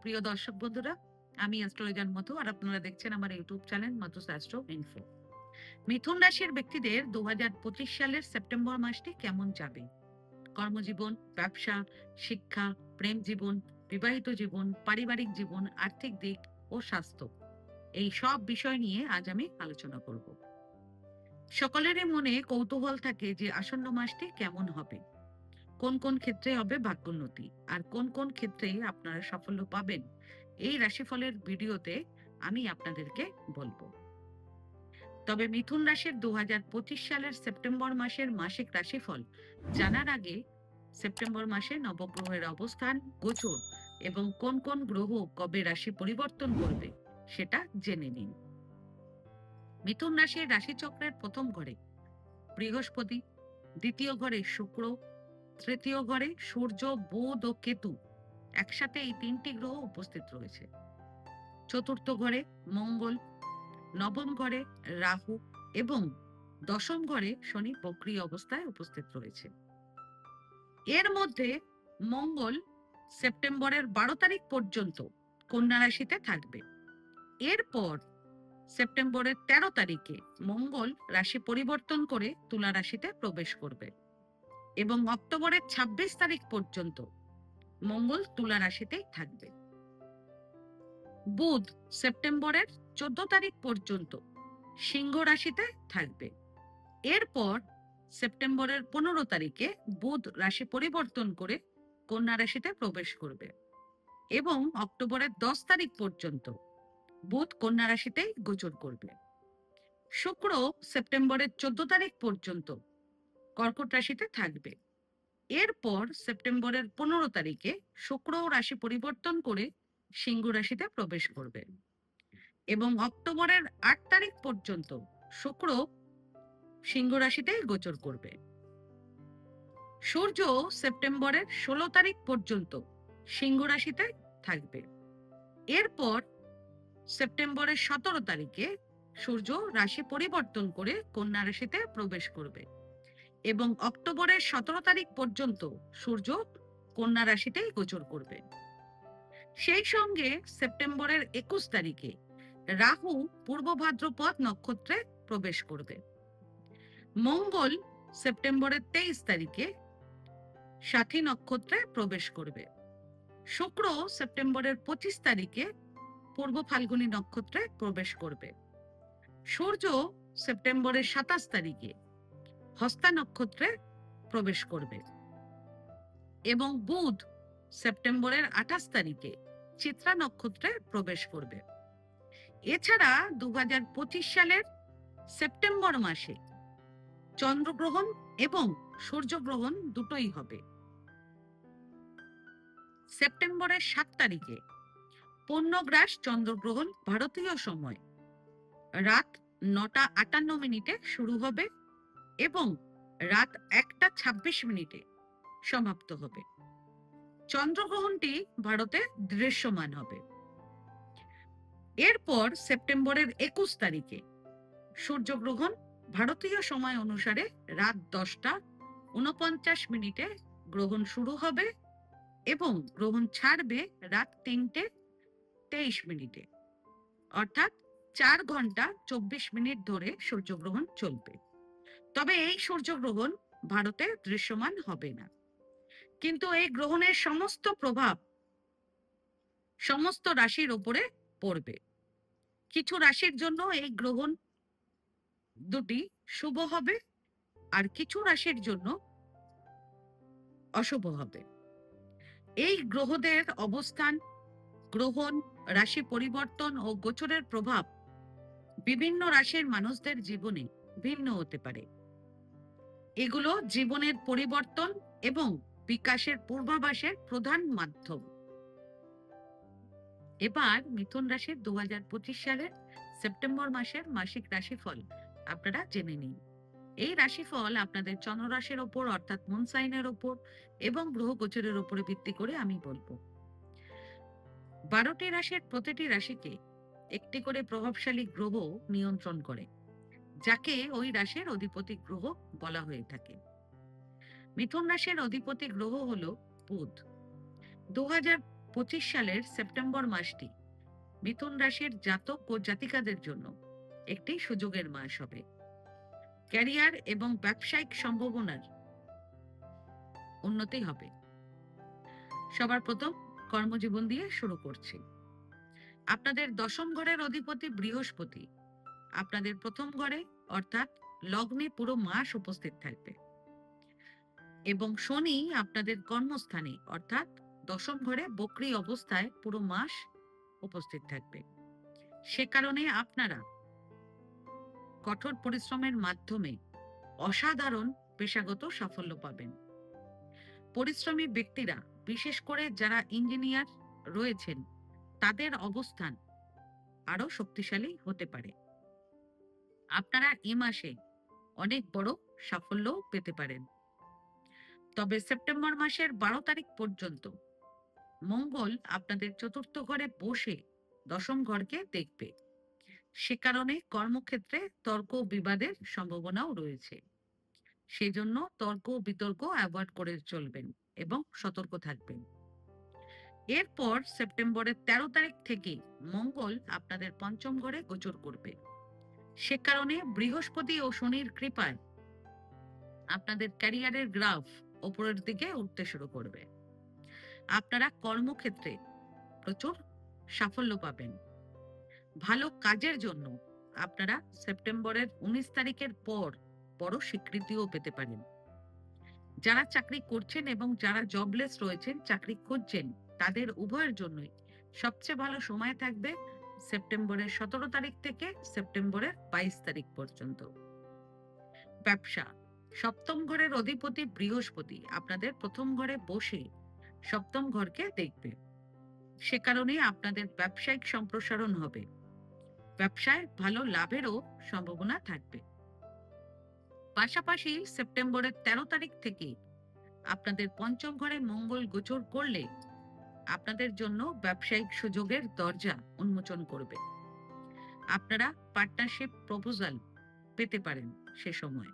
প্রিয় দর্শক বন্ধুরা, আমি অ্যাস্ট্রোলজার মতো আর আপনারা দেখছেন আমার YouTube channel Madhus astro info. মিথুন রাশির ব্যক্তিদের দু হাজার পঁচিশ সালের সেপ্টেম্বর মাসটি কেমন যাবে? কর্মজীবন, ব্যবসা, শিক্ষা, প্রেম জীবন, বিবাহিত জীবন, পারিবারিক জীবন, আর্থিক দিক ও স্বাস্থ্য। এই সব বিষয় নিয়ে আজ আমি আলোচনা করব। সকলেরই মনে কৌতূহল থাকে যে আসন্ন মাসটি কেমন হবে। কোন কোন ক্ষেত্রে হবে ভাগ্যোন্নতি আর কোন কোন ক্ষেত্রে আপনারা সাফল্য পাবেন? এই রাশিফলের ভিডিওতে আমি আপনাদেরকে বলব। তবে মিথুন রাশির দু হাজার পঁচিশ সালের সেপ্টেম্বর মাসের মাসিক রাশিফল জানার আগে সেপ্টেম্বর মাসে নবগ্রহের অবস্থান গোচর এবং কোন কোন গ্রহ কবে রাশি পরিবর্তন করবে সেটা জেনে নিন। মিথুন রাশির রাশিচক্রের প্রথম ঘরে বৃহস্পতি, দ্বিতীয় ঘরে শুক্র তৃতীয় ঘরে সূর্য, বুধ ও কেতু একসাথে এই তিনটি গ্রহ উপস্থিত রয়েছে। চতুর্থ ঘরে মঙ্গল, নবম ঘরে রাহু এবং দশম ঘরে শনি বক্রী অবস্থায় উপস্থিত রয়েছে। এর মধ্যে মঙ্গল সেপ্টেম্বরের বারো তারিখ পর্যন্ত কন্যা রাশিতে থাকবে। এরপর সেপ্টেম্বরের তেরো তারিখে মঙ্গল রাশি পরিবর্তন করে তুলা রাশিতে প্রবেশ করবে। এবং অক্টোবরের ২৬ তারিখ পর্যন্ত মঙ্গল তুলা রাশিতেই থাকবে। বুধ সেপ্টেম্বরের চোদ্দ তারিখ পর্যন্ত সিংহ রাশিতে থাকবে। এরপর সেপ্টেম্বরের পনেরো তারিখে বুধ রাশি পরিবর্তন করে কন্যা রাশিতে প্রবেশ করবে এবং অক্টোবরের দশ তারিখ পর্যন্ত বুধ কন্যা রাশিতেই গোচর করবে। শুক্র সেপ্টেম্বরের চোদ্দ তারিখ পর্যন্ত কর্কট রাশিতে থাকবে। এরপর সেপ্টেম্বরের পনেরো তারিখে শুক্র রাশি পরিবর্তন করে সিংহ রাশিতে প্রবেশ করবে এবং অক্টোবরের আট তারিখ পর্যন্ত শুক্র সিংহ রাশিতেই গোচর করবে। সূর্য সেপ্টেম্বরের ষোলো তারিখ পর্যন্ত সিংহ রাশিতে থাকবে। এরপর সেপ্টেম্বরের সতেরো তারিখে সূর্য রাশি পরিবর্তন করে কন্যা রাশিতে প্রবেশ করবে। এবং অক্টোবরের সতেরো তারিখ পর্যন্ত সূর্য কন্যা রাশিতেই গোচর করবে। সেই সঙ্গে সেপ্টেম্বরের একুশ তারিখে রাহু পূর্ব ভাদ্রপদ নক্ষত্রে প্রবেশ করবে। মঙ্গল সেপ্টেম্বরের তেইশ তারিখে সাথী নক্ষত্রে প্রবেশ করবে। শুক্র সেপ্টেম্বরের পঁচিশ তারিখে পূর্ব ফাল্গুনী নক্ষত্রে প্রবেশ করবে। সূর্য সেপ্টেম্বরের সাতাশ তারিখে হস্তা নক্ষত্রে প্রবেশ করবে। এবং বুধ সেপ্টেম্বরের আঠাশ তারিখে চিত্রা নক্ষত্রে প্রবেশ করবে। এছাড়া দু হাজার পঁচিশ সালের সেপ্টেম্বর মাসে চন্দ্রগ্রহণ এবং সূর্যগ্রহণ দুটোই হবে। সেপ্টেম্বরের সাত তারিখে পূর্ণগ্রাস চন্দ্রগ্রহণ ভারতীয় সময়। রাত নটা আটান্ন মিনিটে শুরু হবে। এবং রাত একটা ছাব্বিশ মিনিটে সমাপ্ত হবে। চন্দ্রগ্রহণটি ভারতে দৃশ্যমান হবে। এরপর সেপ্টেম্বরের একুশ তারিখে সূর্যগ্রহণ ভারতীয় সময় অনুসারে রাত দশটা উনপঞ্চাশ মিনিটে গ্রহণ শুরু হবে এবং গ্রহণ ছাড়বে রাত তিনটে তেইশ মিনিটে। অর্থাৎ চার ঘণ্টা চব্বিশ মিনিট ধরে সূর্যগ্রহণ চলবে। তবে এই সূর্যগ্রহণ ভারতে দৃশ্যমান হবে না। কিন্তু এই গ্রহণের সমস্ত প্রভাব সমস্ত রাশির ওপরে পড়বে। কিছু রাশির জন্য এই গ্রহণ দুটি শুভ হবে আর কিছু রাশির জন্য অশুভ হবে। এই গ্রহদের অবস্থান, গ্রহণ, রাশি পরিবর্তন ও গোচরের প্রভাব বিভিন্ন রাশির মানুষদের জীবনে ভিন্ন হতে পারে। এগুলো জীবনের পরিবর্তন এবং বিকাশের পূর্বাভাসের প্রধান মাধ্যম। এবার মিথুন রাশির দু হাজার পঁচিশ সালের সেপ্টেম্বর মাসের মাসিক রাশিফল আপনারা জেনে নিন। এই রাশিফল আপনাদের চন্দ্র রাশির ওপর, অর্থাৎ মুন সাইনের ওপর এবং গ্রহ গোচরের উপরে ভিত্তি করে আমি বলব। বারোটি রাশির প্রতিটি রাশিকে একটি করে প্রভাবশালী গ্রহ নিয়ন্ত্রণ করে। যাকে ওই রাশির অধিপতি গ্রহ বলা হয়ে থাকে। মিথুন রাশির অধিপতি গ্রহ হলো বুধ। দু সালের সেপ্টেম্বর মাসটি মিথুন রাশির জাতক ও জাতিকাদের জন্য একটি সুযোগের মাস হবে। ক্যারিয়ার এবং ব্যবসায়িক সম্ভাবনার উন্নতি হবে। সবার প্রথম কর্মজীবন দিয়ে শুরু করছি। আপনাদের দশম ঘরের অধিপতি বৃহস্পতি আপনাদের প্রথম ঘরে, অর্থাৎ লগ্নে পুরো মাস উপস্থিত থাকবে। এবং শনি আপনাদের কর্মস্থানে, অর্থাৎ দশম ঘরে বকরি অবস্থায় পুরো মাস উপস্থিত থাকবে। সে কারণে আপনারা কঠোর পরিশ্রমের মাধ্যমে অসাধারণ পেশাগত সাফল্য পাবেন। পরিশ্রমী ব্যক্তিরা, বিশেষ করে যারা ইঞ্জিনিয়ার রয়েছেন, তাদের অবস্থান আরও শক্তিশালী হতে পারে। আপনারা এ মাসে অনেক বড় সাফল্য পেতে পারেন। তবে সেপ্টেম্বর মাসের বারো তারিখ পর্যন্ত মঙ্গল আপনাদের চতুর্থ ঘরে বসে দশম ঘরকে দেখবে। সে কারণে কর্মক্ষেত্রে তর্ক বিবাদের সম্ভাবনাও রয়েছে। সেজন্য তর্ক বিতর্ক অ্যাভয়েড করে চলবেন এবং সতর্ক থাকবেন। এরপর সেপ্টেম্বরের তেরো তারিখ থেকে মঙ্গল আপনাদের পঞ্চম ঘরে গোচর করবে। সে কারণে বৃহস্পতি ও শনির কৃপায় আপনাদের ক্যারিয়ারের গ্রাফ ওপরের দিকে উঠতে শুরু করবে। আপনারা কর্মক্ষেত্রে প্রচুর সাফল্য পাবেন। ভালো কাজের জন্য আপনারা সেপ্টেম্বরের উনিশ তারিখের পর বড় স্বীকৃতিও পেতে পারেন। যারা চাকরি করছেন এবং যারা জবলেস রয়েছেন, চাকরি খুঁজছেন, তাদের উভয়ের জন্যই সবচেয়ে ভালো সময় থাকবে সেপ্টেম্বরের সতেরো তারিখ থেকে সেপ্টেম্বরের বাইশ তারিখ পর্যন্ত। ব্যবসা, সপ্তম ঘরের অধিপতি বৃহস্পতি আপনাদের প্রথম ঘরে বসে সপ্তম ঘরকে দেখবে। সে কারণে আপনাদের ব্যবসায়িক সম্প্রসারণ হবে। ব্যবসায় ভালো লাভেরও সম্ভাবনা থাকবে। পাশাপাশি সেপ্টেম্বরের তেরো তারিখ থেকে আপনাদের পঞ্চম ঘরে মঙ্গল গোচর করলে আপনাদের জন্য ব্যবসায়িক সুযোগের দরজা উন্মোচন করবে। আপনারা পার্টনারশিপ প্রপোজাল পেতে পারেন সে সময়।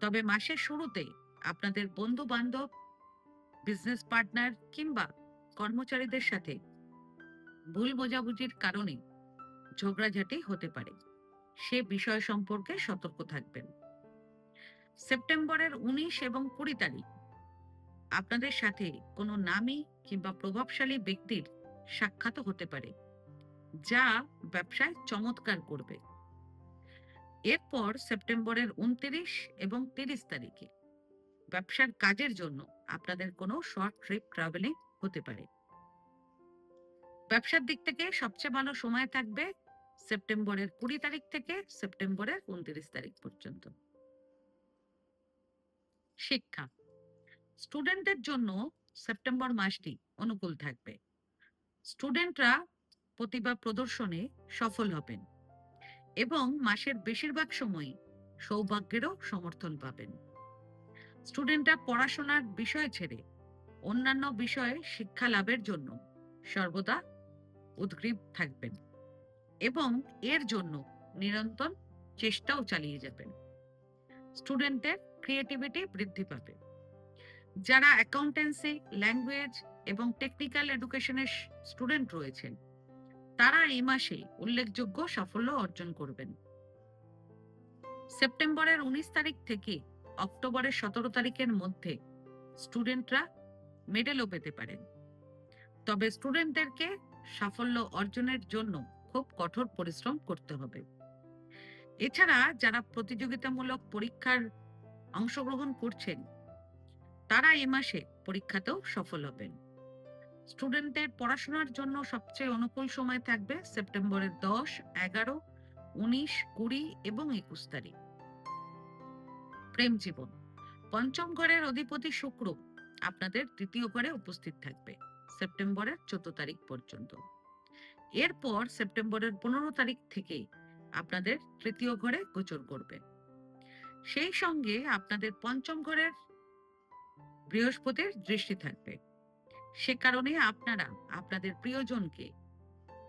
তবে মাসের শুরুতে আপনাদের বন্ধু বান্ধব বিজনেস পার্টনার কিংবা কর্মচারীদের সাথে ভুল বোঝাবুঝির কারণে ঝগড়াঝাটি হতে পারে। সে বিষয় সম্পর্কে সতর্ক থাকবেন। সেপ্টেম্বরের উনিশ এবং কুড়ি তারিখ আপনাদের সাথে কোনো নামী কিংবা প্রভাবশালী ব্যক্তির সাক্ষাৎ হতে পারে, যা ব্যবসায় চমৎকার করবে। এরপর সেপ্টেম্বরের উনত্রিশ এবং তিরিশ তারিখে ব্যবসার কাজের জন্য আপনাদের কোনো শর্ট ট্রিপ ট্রাভেলিং হতে পারে। ব্যবসার দিক থেকে সবচেয়ে ভালো সময় থাকবে সেপ্টেম্বরের কুড়ি তারিখ থেকে সেপ্টেম্বরের উনত্রিশ তারিখ পর্যন্ত। শিক্ষা স্টুডেন্টদের জন্য সেপ্টেম্বর মাসটি অনুকূল থাকবে। স্টুডেন্টরা প্রতিভা প্রদর্শনে সফল হবেন এবং মাসের বেশিরভাগ সময় সৌভাগ্যেরও সমর্থন পাবেন। স্টুডেন্টরা পড়াশোনার বিষয় ছেড়ে অন্যান্য বিষয়ে শিক্ষা লাভের জন্য সর্বদা উদ্গ্রীব থাকবেন এবং এর জন্য নিরন্তর চেষ্টাও চালিয়ে যাবেন। স্টুডেন্টের ক্রিয়েটিভিটি বৃদ্ধি পাবে। যারা অ্যাকাউন্টেন্সি ল্যাঙ্গুয়েজ এবং টেকনিক্যাল এডুকেশনের স্টুডেন্ট রয়েছেন, তারা এই মাসে উল্লেখযোগ্য সাফল্য অর্জন করবেন। সেপ্টেম্বরের উনিশ তারিখ থেকে অক্টোবরের সতেরো তারিখের মধ্যে স্টুডেন্টরা মেডেলও পেতে পারেন। তবে স্টুডেন্টদেরকে সাফল্য অর্জনের জন্য খুব কঠোর পরিশ্রম করতে হবে। এছাড়া যারা প্রতিযোগিতামূলক পরীক্ষার অংশগ্রহণ করছেন তারা এ মাসে পরীক্ষাতেও সফল হবেন। স্টুডেন্টদের পড়াশোনার জন্য সবচেয়ে অনুকূল সময় থাকবে সেপ্টেম্বরের দশ, এগারো, উনিশ, কুড়ি এবং একুশ তারিখ। প্রেম জীবন। পঞ্চম ঘরের অধিপতি শুক্র আপনাদের তৃতীয় ঘরে উপস্থিত থাকবে সেপ্টেম্বরের চোদ্দ তারিখ পর্যন্ত। এরপর সেপ্টেম্বরের পনেরো তারিখ থেকে আপনাদের তৃতীয় ঘরে গোচর করবে। সেই সঙ্গে আপনাদের পঞ্চম ঘরের বৃহস্পতির দৃষ্টি থাকবে। সে কারণে আপনারা, আপনাদের প্রিয়জনকে,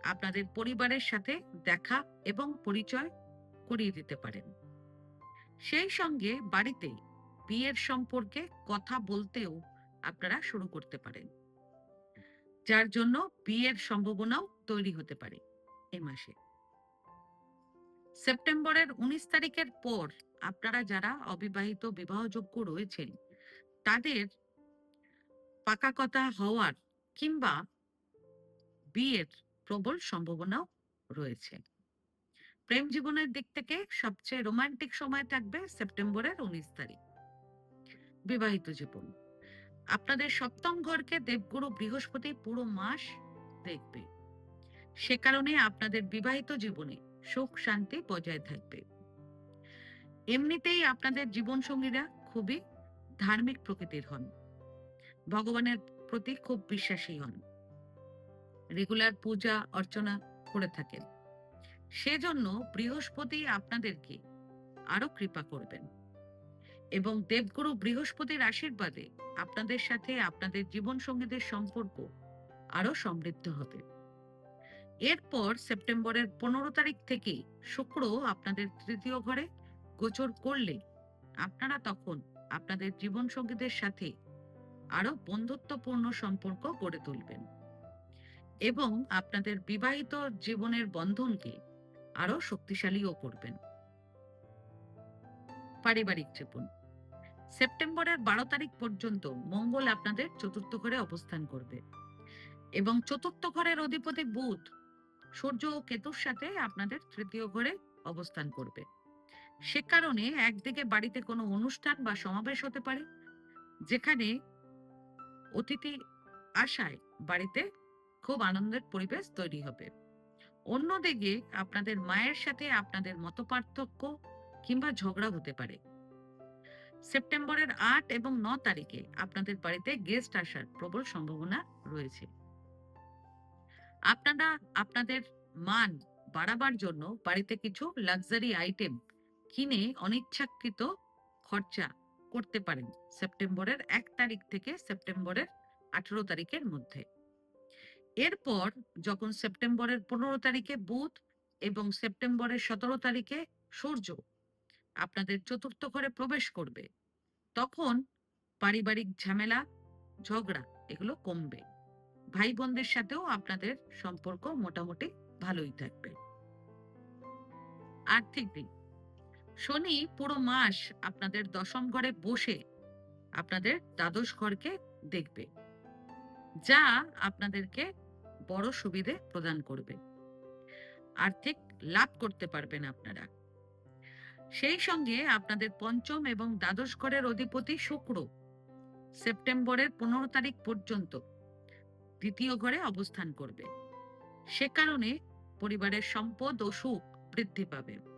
আপনাদের পরিবারের সাথে দেখা এবং পরিচয় করিয়ে দিতে পারেন। সেই সঙ্গে বাড়িতে বিয়ের সম্পর্কে কথা বলতেও আপনারা শুরু করতে পারেন। যার জন্য বিয়ের সম্ভাবনাও তৈরি হতে পারে এ মাসে। সেপ্টেম্বরের উনিশ তারিখের পর আপনারা যারা অবিবাহিত বিবাহযোগ্য রয়েছেন তাদের পাকা কথা হওয়ার কিংবা বিয়ের প্রবল সম্ভাবনাও রয়েছে। প্রেম জীবনের দিক থেকে সবচেয়ে রোমান্টিক সময় থাকবে সেপ্টেম্বরের উনিশ তারিখ। বিবাহিত জীবন। আপনাদের সপ্তম ঘরকে দেবগুরু বৃহস্পতি পুরো মাস দেখবে। সে কারণে আপনাদের বিবাহিত জীবনে সুখ, শান্তি বজায় থাকবে। এমনিতেই আপনাদের জীবন সঙ্গীরা খুবই ধার্মিক প্রকৃতির হন। ভগবানের প্রতি খুব বিশ্বাসী হন। রেগুলার পূজা, অর্চনা করে থাকেন। সেজন্য বৃহস্পতি আপনাদেরকে আরও কৃপা করবেন এবং দেবগুরু বৃহস্পতির আশীর্বাদে আপনাদের সাথে আপনাদের জীবন সঙ্গীদের সম্পর্ক আরও সমৃদ্ধ হবে। এরপর সেপ্টেম্বরের পনেরো তারিখ থেকে শুক্র আপনাদের তৃতীয় ঘরে গোচর করলে আপনারা তখন আপনাদের জীবন সঙ্গীদের সাথে আরও বন্ধুত্বপূর্ণ সম্পর্ক গড়ে তুলবেন। এবং আপনাদের বিবাহিত জীবনের বন্ধনকে আরও শক্তিশালীও করবেন। পারিবারিক জীবন। সেপ্টেম্বরের বারো তারিখ পর্যন্ত মঙ্গল আপনাদের চতুর্থ ঘরে অবস্থান করবে। এবং চতুর্থ ঘরের অধিপতি বুধ সূর্য ও কেতুর সাথে আপনাদের তৃতীয় ঘরে অবস্থান করবে। সে কারণে একদিকে বাড়িতে কোনো অনুষ্ঠান বা সমাবেশ হতে পারে, যেখানে অতিথি আসায় বাড়িতে খুব আনন্দের পরিবেশ তৈরি হবে। অন্যদিকে আপনাদের মায়ের সাথে আপনাদের মতপার্থক্য কিংবা ঝগড়া হতে পারে। সেপ্টেম্বরের আট এবং ন তারিখে আপনাদের বাড়িতে গেস্ট আসার প্রবল সম্ভাবনা রয়েছে। আপনারা আপনাদের মান বাড়াবার জন্য বাড়িতে কিছু লাক্সারি আইটেম কিনে অনিচ্ছাকৃত খরচা করতে পারেন সেপ্টেম্বরের এক তারিখ থেকে সেপ্টেম্বরের আঠেরো তারিখের মধ্যে। এরপর যখন সেপ্টেম্বরের পনেরো তারিখে বুধ এবং সেপ্টেম্বরের সতেরো তারিখে সূর্য আপনাদের চতুর্থ ঘরে প্রবেশ করবে, তখন পারিবারিক ঝামেলা, ঝগড়া এগুলো কমবে। ভাই বোনদের সাথেও আপনাদের সম্পর্ক মোটামুটি ভালোই থাকবে। আর্থিক দিক শনি পুরো মাস আপনাদের দশম ঘরে বসে আপনাদের দ্বাদশ ঘরকে দেখবে। যা আপনাদেরকে বড় সুবিধে প্রদান করবে। আর্থিক লাভ করতে পারবেন আপনারা। সেই সঙ্গে আপনাদের পঞ্চম এবং দ্বাদশ ঘরের অধিপতি শুক্র সেপ্টেম্বরের পনেরো তারিখ পর্যন্ত দ্বিতীয় ঘরে অবস্থান করবে। সে কারণে পরিবারের সম্পদ ও সুখ বৃদ্ধি পাবে।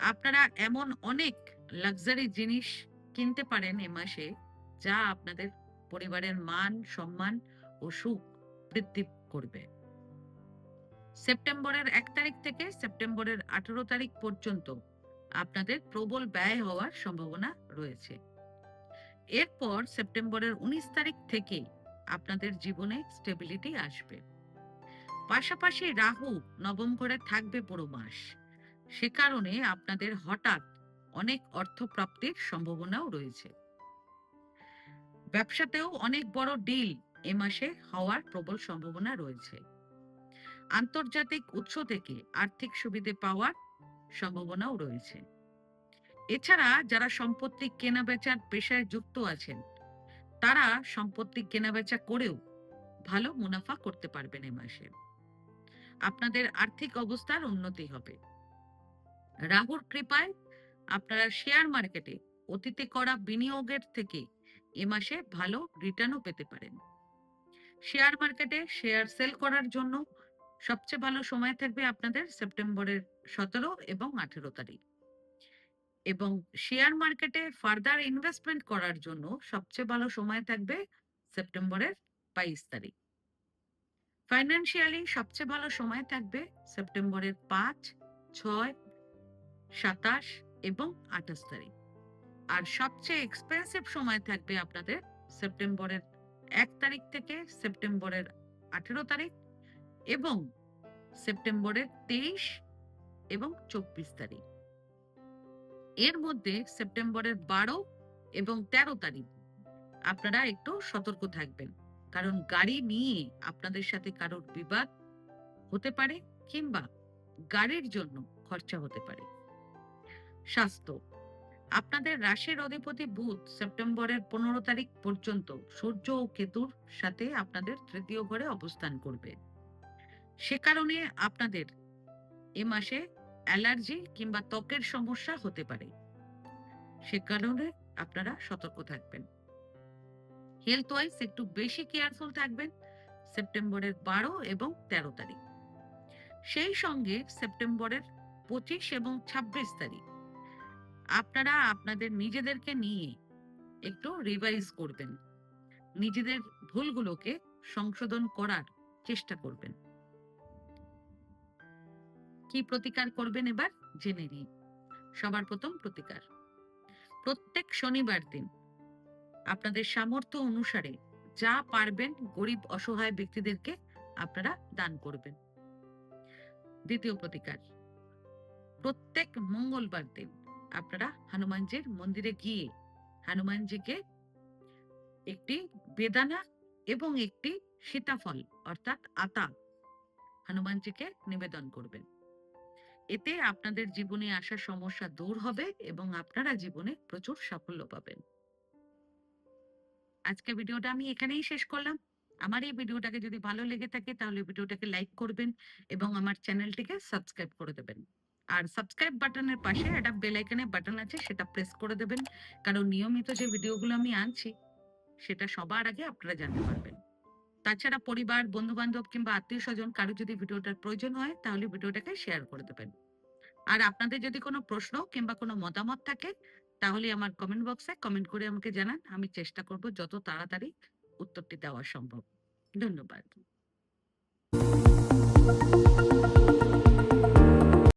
আপনারা এমন অনেক লাক্সারি জিনিস কিনতে পারেন এ মাসে, যা আপনাদের পরিবারের মান, সম্মান ও সুখ বৃদ্ধি করবে। সেপ্টেম্বরের এক তারিখ থেকে সেপ্টেম্বরের আঠারো তারিখ পর্যন্ত আপনাদের প্রবল ব্যয় হওয়ার সম্ভাবনা রয়েছে। এরপর সেপ্টেম্বরের উনিশ তারিখ থেকে আপনাদের জীবনে স্টেবিলিটি আসবে। পাশাপাশি রাহু নবম ঘরে থাকবে পুরো মাস। সে কারণে আপনাদের হঠাৎ অনেক অর্থ প্রাপ্তির সম্ভাবনাও রয়েছে। ব্যবসাতেও অনেক বড় ডিল এ মাসে হওয়ার প্রবল সম্ভাবনা রয়েছে। আন্তর্জাতিক উৎস থেকে আর্থিক সুবিধে পাওয়ার সম্ভাবনাও রয়েছে। এছাড়া যারা সম্পত্তি কেনা বেচার পেশায় যুক্ত আছেন, তারা সম্পত্তি কেনাবেচা করেও ভালো মুনাফা করতে পারবেন এ মাসে। আপনাদের আর্থিক অবস্থার উন্নতি হবে। রাহুর কৃপায় আপনারা শেয়ার মার্কেটে অতীতে করা বিনিয়োগের থেকে এ মাসে ভালো রিটার্নও পেতে পারেন। শেয়ার মার্কেটে শেয়ার সেল করার জন্য সবচেয়ে ভালো সময় থাকবে আপনাদের সেপ্টেম্বরের সতেরো এবং আঠেরো তারিখ। এবং শেয়ার মার্কেটে ফার্দার ইনভেস্টমেন্ট করার জন্য সবচেয়ে ভালো সময় থাকবে সেপ্টেম্বরের বাইশ তারিখ। ফাইন্যান্সিয়ালি সবচেয়ে ভালো সময় থাকবে সেপ্টেম্বরের পাঁচ, ছয় সাতাশ এবং আঠাশ তারিখ। আর সবচেয়ে এক্সপেন্সিভ সময় থাকবে আপনাদের সেপ্টেম্বরের এক তারিখ থেকে সেপ্টেম্বরের আঠেরো তারিখ এবং সেপ্টেম্বরের তেইশ এবং চব্বিশ তারিখ। এর মধ্যে সেপ্টেম্বরের বারো এবং তেরো তারিখ আপনারা একটু সতর্ক থাকবেন। কারণ গাড়ি নিয়ে আপনাদের সাথে কারোর বিবাদ হতে পারে কিংবা গাড়ির জন্য খরচা হতে পারে। স্বাস্থ্য। আপনাদের রাশির অধিপতি বুধ সেপ্টেম্বরের পনেরো তারিখ পর্যন্ত সূর্য ও কেতুর সাথে আপনাদের তৃতীয় ঘরে অবস্থান করবে। সে কারণে আপনাদের এ মাসে অ্যালার্জি কিংবা ত্বকের সমস্যা হতে পারে। সে কারণে আপনারা সতর্ক থাকবেন। হেলথ ওয়াইজ একটু বেশি কেয়ারফুল থাকবেন সেপ্টেম্বরের বারো এবং তেরো তারিখ। সেই সঙ্গে সেপ্টেম্বরের পঁচিশ এবং ছাব্বিশ তারিখ আপনারা আপনাদের নিজেদেরকে নিয়ে একটু রিভাইজ করবেন। নিজেদের ভুলগুলোকে সংশোধন করার চেষ্টা করবেন। কি প্রতিকার করবেন এবার? জেনে নিন। সবার প্রথম প্রতিকার। প্রত্যেক শনিবার দিন আপনাদের সামর্থ্য অনুসারে যা পারবেন গরিব অসহায় ব্যক্তিদেরকে আপনারা দান করবেন। দ্বিতীয় প্রতিকার। প্রত্যেক মঙ্গলবার দিন আপনারা হনুমানজির মন্দিরে গিয়ে হনুমানজিকে একটি বেদানা এবং একটি সীতাফল, অর্থাৎ আতা, হনুমানজিকে নিবেদন করবেন। এতে আপনাদের জীবনে আসা সমস্যা দূর হবে এবং আপনারা জীবনে প্রচুর সাফল্য পাবেন। আজকে ভিডিওটা আমি এখানেই শেষ করলাম। আমার এই ভিডিওটাকে যদি ভালো লেগে থাকে, তাহলে ভিডিওটাকে লাইক করবেন এবং আমার চ্যানেলটিকে সাবস্ক্রাইব করে দেবেন। আর সাবস্ক্রাইব বাটনের পাশে একটা বেল আইকনের বাটন আছে, সেটা প্রেস করে দেবেন। কারণ নিয়মিত যে ভিডিওগুলো আমি আনছি, সেটা সবার আগে আপনারা জানতে পারবেন। তাছাড়া পরিবার বন্ধু বান্ধব কিংবা আত্মীয় স্বজন কারও যদি ভিডিওটার প্রয়োজন হয়, তাহলে ভিডিওটাকে শেয়ার করে দেবেন। আর আপনাদের যদি কোনো প্রশ্ন কিংবা কোনো মতামত থাকে, তাহলে আমার কমেন্ট বক্সে কমেন্ট করে আমাকে জানান। আমি চেষ্টা করব যত তাড়াতাড়ি উত্তরটি দেওয়া সম্ভব। ধন্যবাদ।